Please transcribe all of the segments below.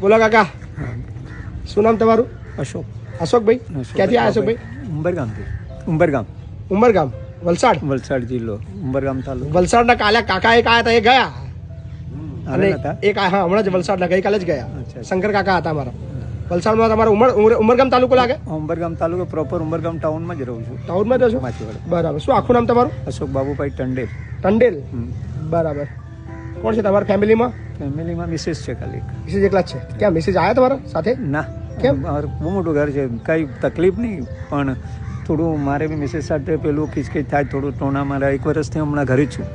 બોલો કાકા. શું નામ તમારું? અશોક. અશોકભાઈ? ક્યાંથી આવ્યા અશોકભાઈ? ઉંબરગામથી. ઉંબરગામ. ઉંબરગામ. વલસાડ? વલસાડ જિલ્લો. ઉંબરગામ તાલુકો. વલસાડના કાલે કાકા એક આવ્યા હતા એ ગયા અને એક હા હમણાં જ વલસાડના ગઈકાલે જ ગયા. શંકર કાકા હતા અમારા. વલસાડમાં તમારો ઉમર ઉમર- ઉમરગામ તાલુકો લાગે? ઉંબરગામ તાલુકો પ્રોપર ઉમરગામ ટાઉનમાં જ રહું છું. ટાઉનમાં જ છો? માછીવાડા. બરાબર. શું આખું નામ તમારું? અશોક બાબુભાઈ ટંડેલ. ટંડેલ. બરાબર. કોણ છે તમારા ફેમિલીમાં? ફેમિલીમાં મિસિસ છે ખાલી. મિસિસ એકલા જ છે. ક્યાં મિસિસ આવ્યા તમારા સાથે? ના કેમ? બહુ મોટું ઘર છે. કઈ તકલીફ નહીં પણ થોડું મારે બી મિસિસ સાથે પેલું ખીચકીચ થાય થોડું ટોણા મારા એક વર્ષથી હમણાં ઘરે જ છું.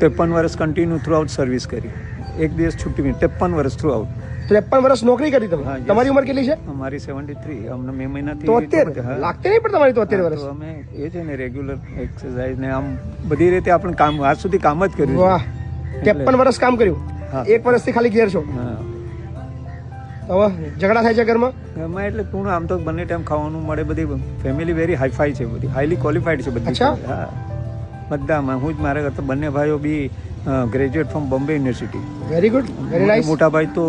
ત્રેપન વર્ષ કન્ટિન્યુ થ્રુ આઉટ સર્વિસ કરી. એક દિવસ છૂટી ત્રેપન વર્ષ થ્રુ આઉટ ત્રેપન વર્ષ નોકરી કરી તમે? તમારી ઉંમર કેટલી છે? અમારી સેવન્ટી થ્રી અમને મે મહિનાથી તોતેર? લાગતી નહીં પણ તમારી તોતેર વર્ષ? અમે એ છે ને રેગ્યુલર એક્સરસાઇઝ ને આમ બધી રીતે આપણે કામ આજ સુધી કામ જ કર્યું વાહ. ત્રેપન વર્ષ કામ કર્યું. એક વર્ષથી ખાલી ઘેર છો. હવે ઝઘડા થાય છે ઘરમાં? એમાં એટલે પૂર્ણ આમ તો બંને ટાઈમ ખાવાનું મળે બધી ફેમિલી વેરી હાઈફાઈ છે બધી હાઈલી ક્વોલિફાઈડ છે બધી. હા. બધામાં. હું જ મારા કરતા બંને ભાઈઓ B graduate from Bombay university very good very nice મોટા ભાઈ તો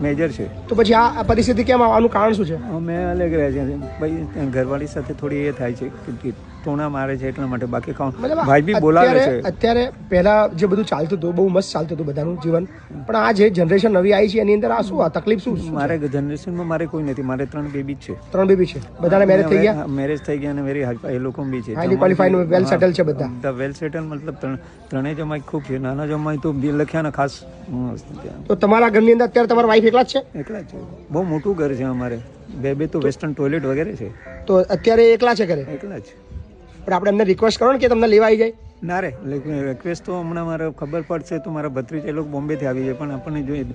મેજર છે. તો પછી આ પરિસ્થિતિ કેમ? આવવાનું કારણ શું છે? મેં અલગ રહ્યા છે ભાઈ ઘરવાળી સાથે થોડી એ થાય છે કે ટોણા મારે છે એટલા માટે. બાકી ખાવાનું ભાઈ બોલાવે છે. અત્યારે પહેલા જે બધું ચાલતું હતું બહુ મસ્ત ચાલતું હતું બધાનું જીવન. પણ આ જે જનરેશન નવી આવી છે એની અંદર આ શું આ તકલીફ શું? મારે જનરેશનમાં મારે કોઈ નથી. મારે ત્રણ બેબી છે. ત્રણ બેબી છે. બધાને મેરેજ થઈ ગયા? મેરેજ થઈ ગયા અને વેરી હાઈ એ લોકો બી છે. હાઈલી ક્વોલિફાઈડ વેલ સેટલ છે બધા. ધ વેલ સેટલ મતલબ ત્રણ ત્રણેય જમાઈ ખૂબ છે. નાના જમાઈ તો બે લખ્યા ને ખાસ તો તમારા ઘરની અંદર અત્યારે તમારા વાઈફ એકલા જ છે? એકલા જ છે. બહુ મોટું ઘર છે અમારે. બે બે તો વેસ્ટર્ન ટોયલેટ વગેરે છે. તો અત્યારે એકલા છે ઘરે? એકલા જ. પણ આપણે એમને રિક્વેસ્ટ કરો ને કે તમને લેવા આવી જાય. ના રે રિક્વેસ્ટ તો હમણાં મારે ખબર પડશે તો મારા ભત્રીજ એ લોકો બોમ્બેથી આવી જાય પણ આપણને જોઈએ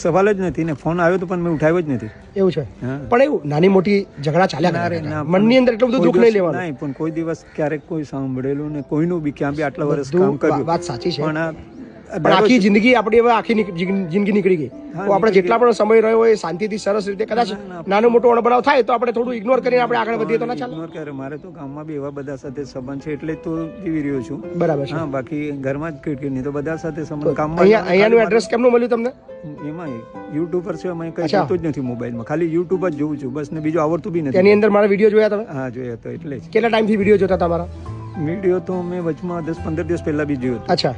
સવાલ જ નથી ને ફોન આવ્યો તો પણ મેં ઉઠાવ્યો જ નથી. એવું છે. પણ એવું નાની મોટી ઝઘડા ચાલ્યા કરે. મનની અંદર એટલું બધું દુઃખ નહીં લેવાનું. નહીં પણ કોઈ દિવસ ક્યારેક કોઈ સાંભળેલું ને કોઈનું બી ક્યાં બી આટલા વર્ષ કામ કર્યું. વાત સાચી છે. પણ આ પણ આખી જિંદગી આપણી હવે આખી જિંદગી નીકળી ગઈ. તો આપણે જેટલા પણ સમય રહ્યો હોય શાંતિથી સરસ રીતે કદાચ. નાનો મોટો અણબનાવ થાય તો આપણે થોડું ઇગ્નોર કરીને આપણે આગળ વધીએ તો ના ચાલે. ઇગ્નોર કરે. મારે તો ગામમાં બી એવા બધા સાથે સંબંધ છે એટલે તો જીવી રહ્યો છું. બરાબર છે. હા બાકી ઘરમાં જ કીટ નહીં તો બધા સાથે સંબંધ કામમાં અહીંયા અહીંયાનું એડ્રેસ કેમનું મળ્યું તમને? એમાં યુટ્યુબ પર છે અમે કઈ જોતો જ નથી મોબાઈલમાં. ખાલી યુટ્યુબ જ જોઉં છું. બસ ને બીજું આવડતું બી નથી. એની અંદર મારા વીડિયો જોયા તમે? હા જોયા તો એટલે કેટલા ટાઈમથી વીડિયો જોતા તમારા? વીડિયો તો મેં વચમાં દસ પંદર દિવસ પહેલા બી જોયો હતો. અચ્છા.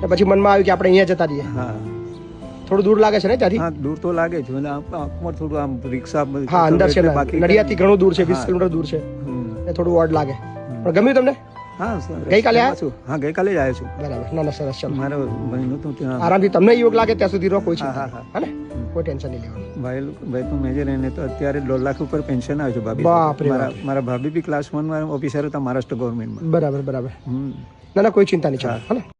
તો પછી મનમાં આવ્યું કે આપણે અહીંયા જતા રહીએ. હા. થોડું દૂર લાગે છે ને ત્યાંથી? હા દૂર તો લાગે છે. એટલે આંખમાં થોડું આમ રિક્ષા હા અંદર છે બાકી નડિયાદથી ઘણું દૂર છે વીસ. કિલોમીટર દૂર છે. એ થોડું ઓડ લાગે. પણ ગમ્યું તમને? હા ગઈકાલે આયા? છું? હા ગઈકાલે જ આવ્યો છું. બરાબર. ના ના સરસ. ચાલો. મારા ભાઈનું તો ત્યાં આરામથી તમને યોગ લાગે ત્યાં સુધી રોકો છે. હા, હા. હા, ને? કોઈ ટેન્શન નહીં લેવાનું. ભાઈ ભાઈ તો મેજર એને તો અત્યારે દોઢ લાખ ઉપર પેન્શન આવે છે ભાભી. બાપ મારા મારા ભાભી બી ક્લાસ વન ઓફિસર હતા મહારાષ્ટ્ર ગવર્મેન્ટમાં બરાબર બરાબર. હમ. ના ના કોઈ ચિંતા નહીં ચાલે હે.